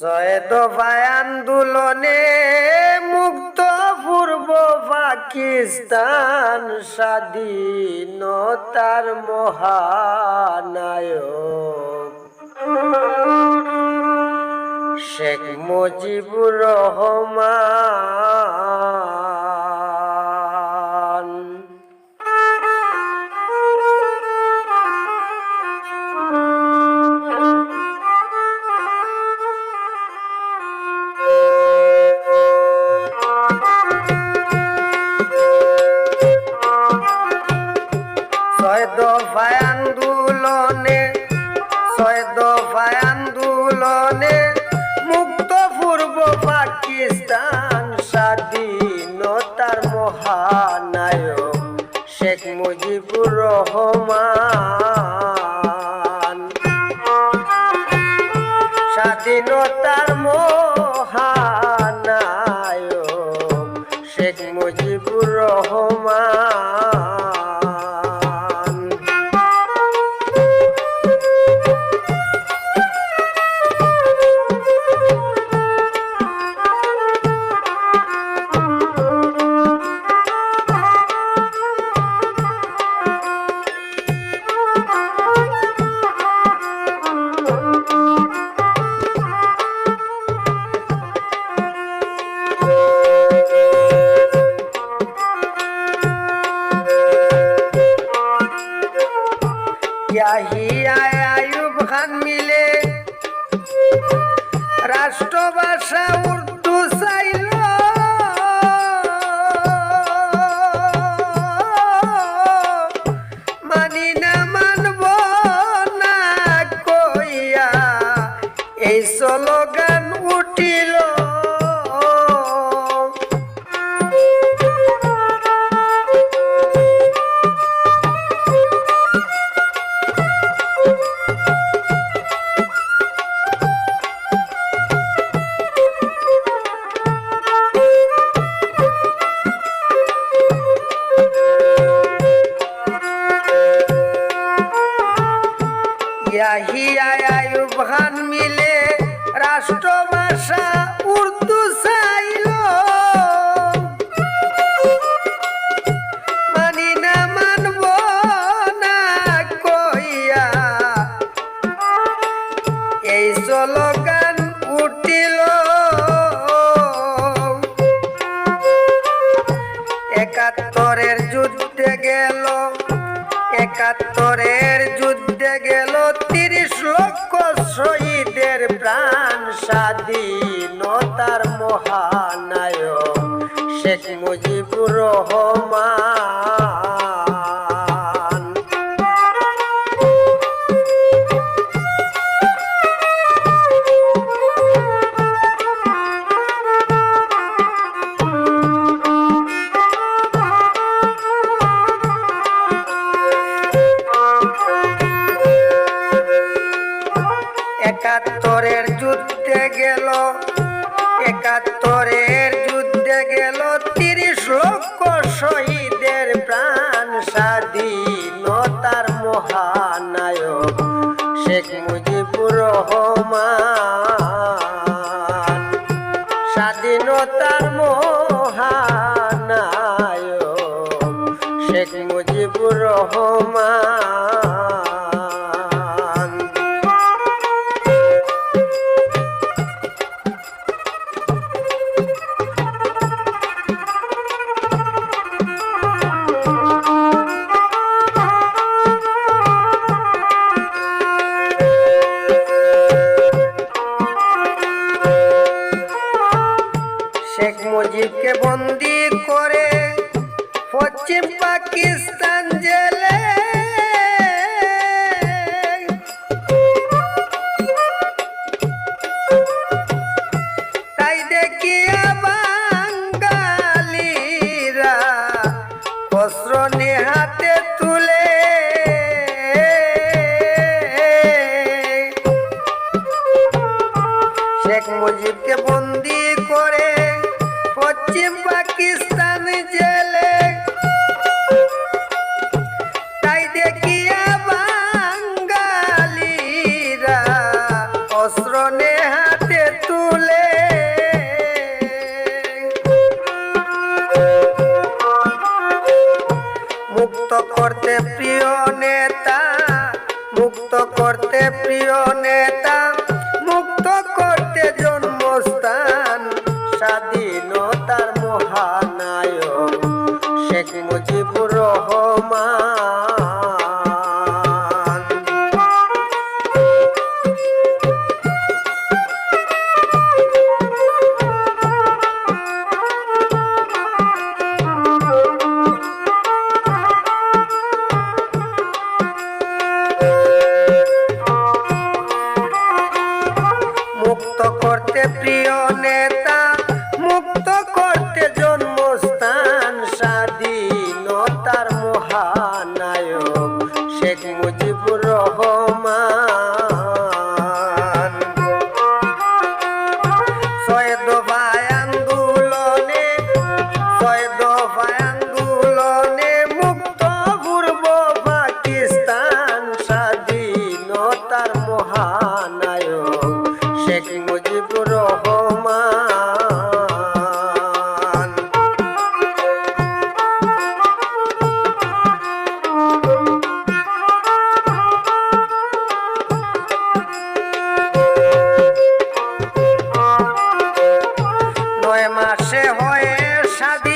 ছয় আন্দোলনে মুক্ত পূর্ব পাকিস্তান স্বাধীনতার মহানায়ক। শেখ মুজিবুর রহমান। পাকিস্তান স্বাধীনতার মহানায়ক শেখ মুজিবুর রহমান। স্বাধীনতার মহানায়ক শেখ মুজিবুর রহমান। উর্দু যুদ্ধে গেল। একাত্তরের যুদ্ধে গেল তিরিশ লক্ষ শহীদের প্রাণ স্বাধীনতার মহানায়ক শেখ মুজিবুর রহমান। মহানায়ক শেখ মুজিবুর মুজিবকে বন্দি করে পশ্চিম পাকিস্তান জেলে। তাই দেখিয়া বাঙালিরা অস্ত্র হাতে তুলে। মুক্ত করতে প্রিয় নেতা, মুক্ত করতে প্রিয় নেতা প্রিয় নয় মাসে হয়ে স্বাধীন